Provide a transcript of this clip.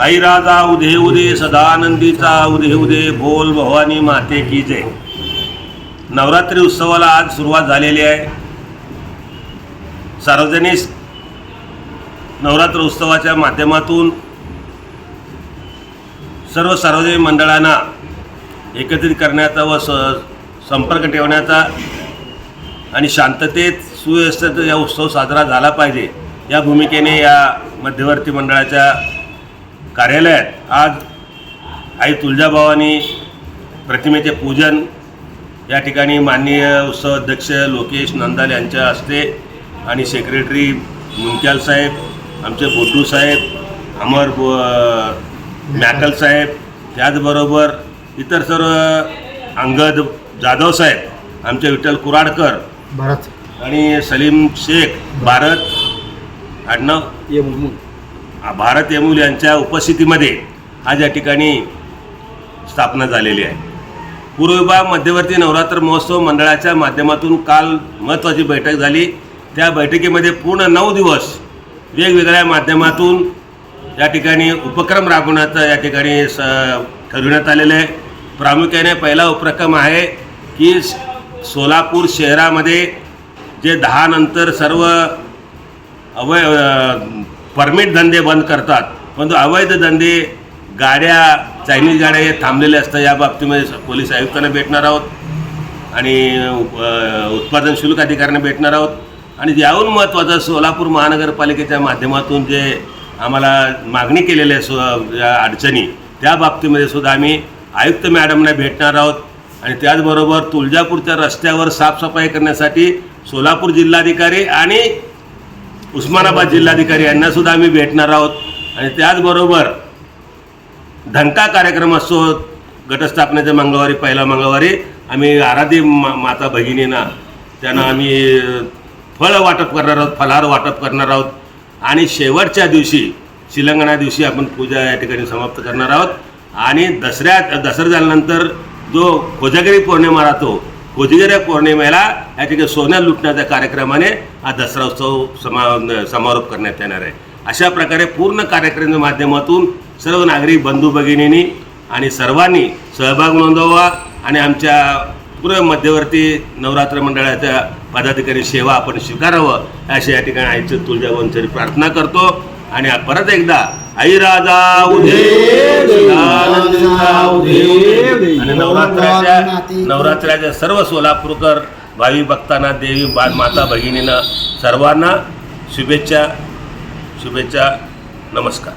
आई राजा उदे उदे सदानंदीचा उदे उदे बोल भवानी माते की जय. नवरात्री उत्सवाला आज सुरुवात झालेली आहे. सार्वजनिक नवरात्र उत्सवाच्या माध्यमातून सर्व सार्वजनिक मंडळांना एकत्रित करण्याचा व स संपर्क ठेवण्याचा आणि शांततेत सुव्यवस्थेत या उत्सव साजरा झाला पाहिजे या भूमिकेने या मध्यवर्ती मंडळाच्या कार्यालयात आज आई तुळजाभवानी प्रतिमेचे पूजन या ठिकाणी माननीय उत्सव अध्यक्ष लोकेश नंदाल यांच्या हस्ते आणि सेक्रेटरी मुंक्याल साहेब आमचे बोड्डू साहेब अमर मॅकल साहेब त्याचबरोबर इतर सर्व अंगद जाधव साहेब आमचे विठ्ठल कुराडकर भारत. आणि सलीम शेख भारत. आडनाव? ये मुर्मू भारत यमुल यांच्या उपस्थितीमध्ये आज या ठिकाणी स्थापना झालेली आहे. पूर्व विभाग मध्यवर्ती नवरात्र महोत्सव मंडळाच्या माध्यमातून काल महत्त्वाची बैठक झाली. त्या बैठकीमध्ये पूर्ण नऊ दिवस वेगवेगळ्या माध्यमातून या ठिकाणी उपक्रम राबवण्याचं या ठिकाणी स ठरविण्यात आलेलं आहे. प्रामुख्याने पहिला उपक्रम आहे की सोलापूर शहरामध्ये जे दहा नंतर सर्व अवय परमिट धंदे बंद करतात. परंतु अवैध धंदे गाड्या चायनीज गाड्या हे थांबलेले असतात. या बाबतीमध्ये पोलीस आयुक्तांना भेटणार आहोत. आणि उत्पादन शुल्क अधिकाऱ्यांना भेटणार आहोत. आणि याहून महत्त्वाचं सोलापूर महानगरपालिकेच्या माध्यमातून जे आम्हाला मागणी केलेल्या आहे सो या अडचणी त्या बाबतीमध्ये सुद्धा आम्ही आयुक्त मॅडमना भेटणार आहोत. आणि त्याचबरोबर तुळजापूरच्या रस्त्यावर साफसफाई करण्यासाठी सोलापूर जिल्हाधिकारी आणि उस्मानाबाद जिल्हाधिकारी यांना सुद्धा आम्ही भेटणार आहोत. आणि त्याचबरोबर धनका कार्यक्रम असतो घटस्थापनेच्या मंगळवारी पहिला मंगळवारी आम्ही आराधी मा माता भगिनींना त्यांना आम्ही फळ वाटप करणार आहोत फलाहार वाटप करणार आहोत. आणि शेवटच्या दिवशी शिलंगणा दिवशी आपण पूजा या ठिकाणी समाप्त करणार आहोत. आणि दसऱ्या दसरा झाल्यानंतर जो कोजागिरी पौर्णिमा राहतो कोजागिरी पौर्णिमेला या ठिकाणी सोन्या लुटण्याच्या कार्यक्रमाने हा दसरा उत्सव समा समारोप करण्यात येणार आहे. अशा प्रकारे पूर्ण कार्यक्रमाच्या माध्यमातून सर्व नागरिक बंधू भगिनींनी आणि सर्वांनी सहभाग नोंदवावा आणि आमच्या पूर्व मध्यवर्ती नवरात्र मंडळाच्या पदाधिकारी सेवा आपण स्वीकारावं अशी या ठिकाणी आईचं तुळजाभवानीची प्रार्थना करतो. आणि परत एकदा आई राजा उदे नवरात्राच्या नवरात्राच्या सर्व सोलापूरकर भावी भक्तांना देवी बा माता भगिनीनं सर्वांना शुभेच्छा शुभेच्छा नमस्कार.